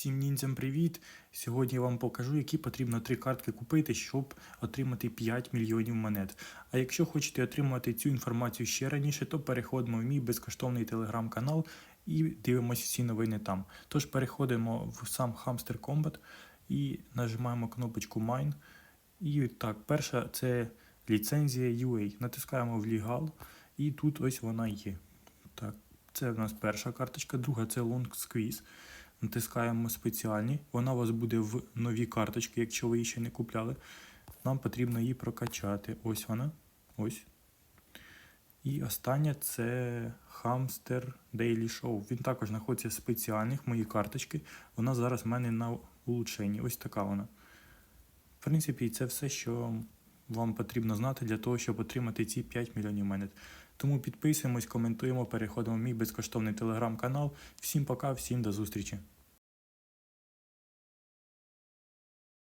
Всім ніндзям привіт! Сьогодні я вам покажу, які потрібно три картки купити, щоб отримати 5 мільйонів монет. А якщо хочете отримати цю інформацію ще раніше, то переходимо в мій безкоштовний телеграм-канал і дивимося всі новини там. Тож переходимо в сам Hamster Combat і нажимаємо кнопочку Mine. І так, перша це ліцензія UA. Натискаємо в Legal, і тут ось вона є. Так, це в нас перша карточка, друга це Long Squeeze. Натискаємо спеціальні. Вона у вас буде в нові карточки, якщо ви її ще не купляли. Нам потрібно її прокачати. Ось вона. Ось. І остання це Hamster Daily Show. Він також знаходиться в спеціальних мої карточки. Вона зараз в мене на улучшенні. Ось така вона. В принципі, це все, що вам потрібно знати для того, щоб отримати ці 5 мільйонів монет. Тому підписуємось, коментуємо, переходимо в мій безкоштовний телеграм-канал. Всім пока, всім до зустрічі!